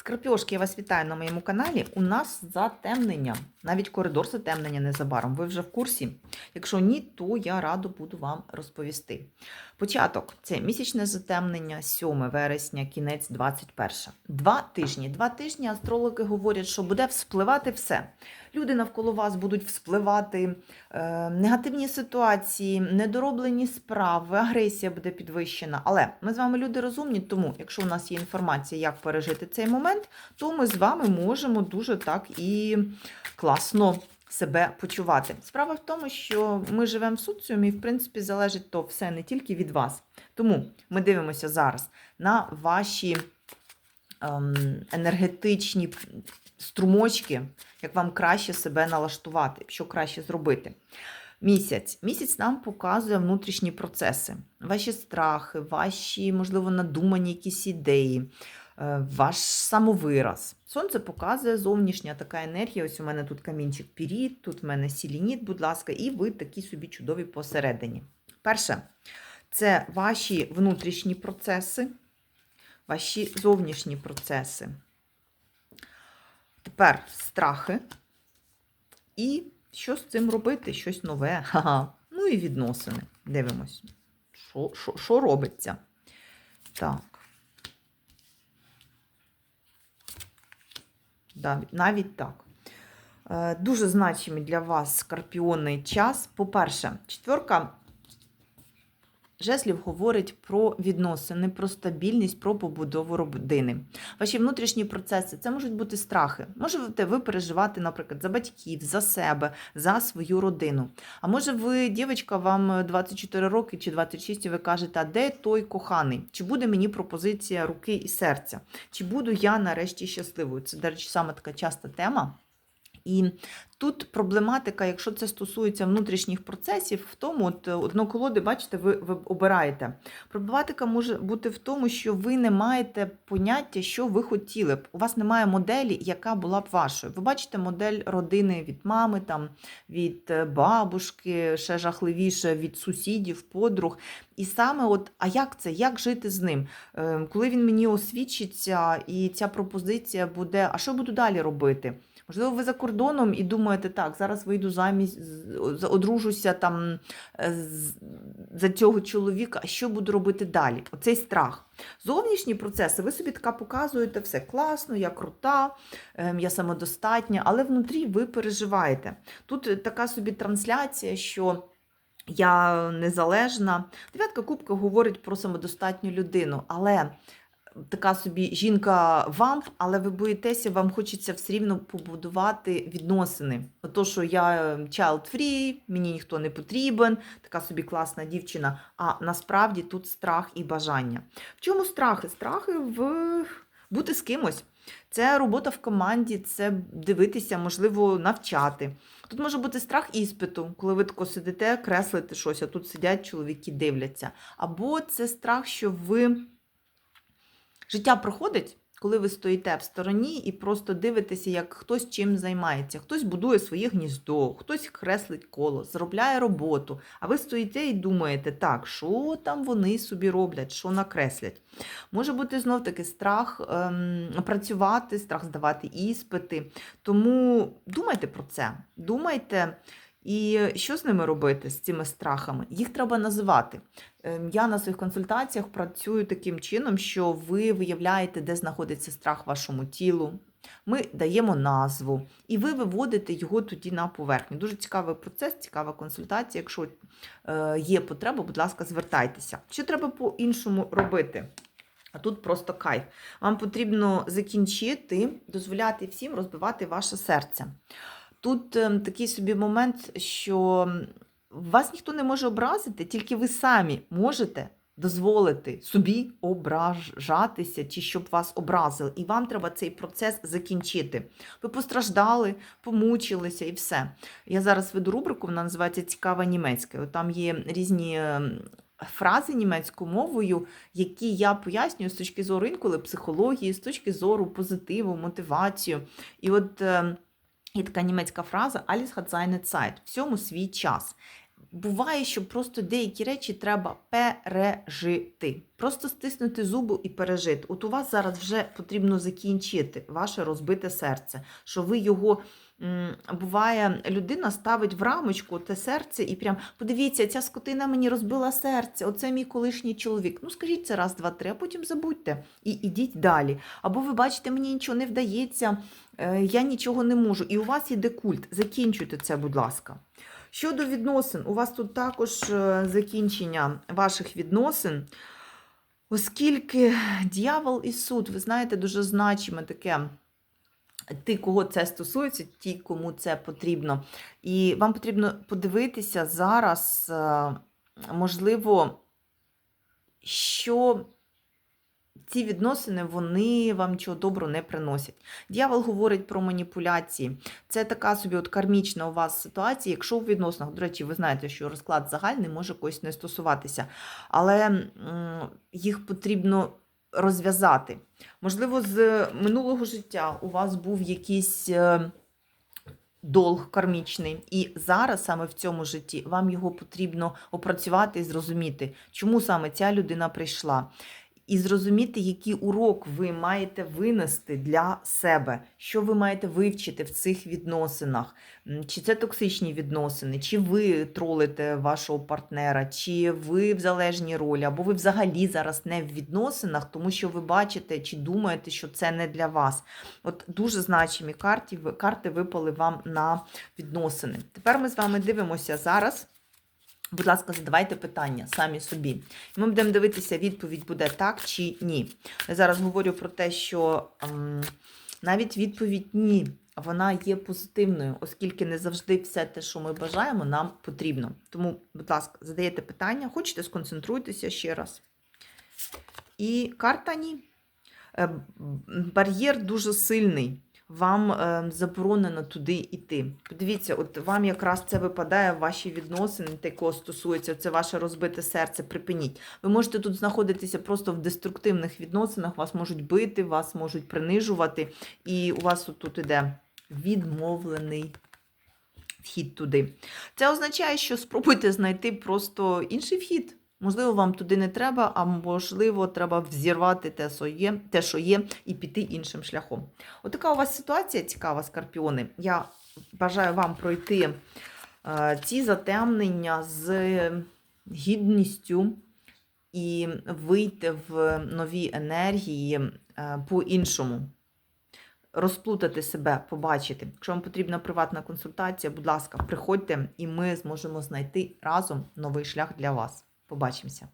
Скорпіошки, я вас вітаю на моєму каналі. У нас затемнення, навіть коридор затемнення незабаром. Ви вже в курсі? Якщо ні, то я радо буду вам розповісти. Початок це місячне затемнення, 7 вересня, кінець 21. Два тижні. Два тижні астрологи говорять, що буде вспливати все. Люди навколо вас будуть вспливати, е, негативні ситуації, недороблені справи, агресія буде підвищена. Але ми з вами люди розумні, тому якщо у нас є інформація, як пережити цей момент, то ми з вами можемо дуже так і класно себе почувати. Справа в тому, що ми живемо в соціумі, і в принципі залежить то все не тільки від вас. Тому ми дивимося зараз на ваші ем, енергетичні струмочки, як вам краще себе налаштувати, що краще зробити. Місяць. Місяць нам показує внутрішні процеси, ваші страхи, ваші, можливо, надумані якісь ідеї, ваш самовираз. Сонце показує зовнішня така енергія. Ось у мене тут камінчик піріт, тут в мене сілініт, будь ласка, і ви такі собі чудові посередині. Перше, це ваші внутрішні процеси, ваші зовнішні процеси. Тепер страхи. І що з цим робити? Щось нове. Ха-ха. Ну і відносини. Дивимось. Що робиться? Так. Навіть так. Е, Дуже значимий для вас скорпіонний час. По-перше, четверка жеслів говорить про відносини, про стабільність, про побудову родини. Ваші внутрішні процеси це можуть бути страхи. Можете ви переживати, наприклад, за батьків, за себе, за свою родину. А може, ви, дівчинка, вам 24 роки чи 26, і ви кажете, а де той коханий? Чи буде мені пропозиція руки і серця? Чи буду я нарешті щасливою? Це, до речі, саме така часта тема. І тут проблематика, якщо це стосується внутрішніх процесів, в тому, от одно колоди, бачите, ви, ви обираєте. Проблематика може бути в тому, що ви не маєте поняття, що ви хотіли б. У вас немає моделі, яка була б вашою. Ви бачите модель родини від мами, там, від бабушки, ще жахливіше, від сусідів, подруг. І саме, от, а як це? Як жити з ним? Е, Коли він мені освічиться, і ця пропозиція буде, а що буду далі робити? Можливо, ви за кордоном і думаєте, так, зараз вийду замість, одружуся там е, за цього чоловіка, а що буду робити далі? Оцей страх. Зовнішні процеси, ви собі така показуєте все класно, я крута, ем, я самодостатня, але внутрі ви переживаєте. Тут е, така собі трансляція, що. Я незалежна. Дев'ятка кубка говорить про самодостатню людину, але така собі жінка вам, але ви боїтеся, вам хочеться все рівно побудувати відносини. Ото, що я child free, мені ніхто не потрібен, така собі класна дівчина. А насправді тут страх і бажання. В чому страхи? Страхи в бути з кимось. Це робота в команді, це дивитися, можливо, навчати. Тут може бути страх іспиту, коли ви тако сидите, креслите щось, а тут сидять чоловіки, дивляться. Або це страх, що ви життя проходить, коли ви стоїте в стороні і просто дивитеся, як хтось чим займається. Хтось будує своє гніздо, хтось креслить коло, заробляє роботу. А ви стоїте і думаєте, так, що там вони собі роблять, що накреслять. Може бути знов таки страх ем, працювати, страх здавати іспити. Тому думайте про це. Думайте. І що з ними робити, з цими страхами? Їх треба називати. Ем, Я на своїх консультаціях працюю таким чином, що ви виявляєте, де знаходиться страх вашому тілу. Ми даємо назву, і ви виводите його тоді на поверхню. Дуже цікавий процес, цікава консультація. Якщо е, є потреба, будь ласка, звертайтеся. Що треба по-іншому робити? А тут просто кайф. Вам потрібно закінчити, дозволяти всім розбивати ваше серце. Тут ем, такий собі момент, що вас ніхто не може образити, тільки ви самі можете дозволити собі ображатися чи щоб вас образили. І вам треба цей процес закінчити. Ви постраждали, помучилися і все. Я зараз веду рубрику, вона називається Цікава німецька. Там є різні. ем, Фрази німецькою мовою, які я пояснюю з точки зору інколи психології, з точки зору позитиву, мотивацію. І от е, є така німецька фраза Alles hat seine Zeit, всьому свій час. Буває, що просто деякі речі треба пережити. Просто стиснути зуби і пережити. От у вас зараз вже потрібно закінчити ваше розбите серце, що ви його. Буває, людина ставить в рамочку те серце і прям подивіться, ця скотина мені розбила серце, оце мій колишній чоловік. Ну скажіть це раз, два, три, а потім забудьте і ідіть далі. Або ви бачите, мені нічого не вдається, е, я нічого не можу. І у вас іде культ. Закінчуйте це, будь ласка. Щодо відносин, у вас тут також е, закінчення ваших відносин. Оскільки дьявол і суд, ви знаєте, дуже значиме таке. Ті, кого це стосується, ті, кому це потрібно. І вам потрібно подивитися зараз, е, можливо, що ці відносини вони вам нічого доброго не приносять. Дьявол говорить про маніпуляції. Це така собі от кармічна у вас ситуація. Якщо у відносинах, до речі, ви знаєте, що розклад загальний може когось не стосуватися, але їх потрібно розв'язати. Можливо, з минулого життя у вас був якийсь. е, Долг кармічний, і зараз саме в цьому житті вам його потрібно опрацювати і зрозуміти, чому саме ця людина прийшла, і зрозуміти, який урок ви маєте винести для себе, що ви маєте вивчити в цих відносинах, чи це токсичні відносини, чи ви тролите вашого партнера, чи ви в залежній ролі, або ви взагалі зараз не в відносинах, тому що ви бачите чи думаєте, що це не для вас. От дуже значимі карти, карти випали вам на відносини. Тепер ми з вами дивимося зараз. Будь ласка, задавайте питання самі собі. Ми будемо дивитися, відповідь буде так чи ні. Я зараз говорю про те, що ем, навіть відповідь ні, вона є позитивною, оскільки не завжди все те, що ми бажаємо, нам потрібно. Тому, будь ласка, задаєте питання, хочете, сконцентруйтеся ще раз. І карта ні. Е, Бар'єр дуже сильний. Вам е, заборонено туди йти. Подивіться, от вам якраз це випадає в ваші відносини, те, кого стосується, це ваше розбите серце. Припиніть. Ви можете тут знаходитися просто в деструктивних відносинах, вас можуть бити, вас можуть принижувати, і у вас от тут іде відмовлений вхід туди. Це означає, що спробуйте знайти просто інший вхід. Можливо, вам туди не треба, а можливо, треба взірвати те, що є, те, що є, і піти іншим шляхом. Отака у вас ситуація цікава, скорпіони. Я бажаю вам пройти е, ці затемнення з гідністю і вийти в нові енергії е, по-іншому. Розплутати себе, побачити. Якщо вам потрібна приватна консультація, будь ласка, приходьте, і ми зможемо знайти разом новий шлях для вас. Побачимося!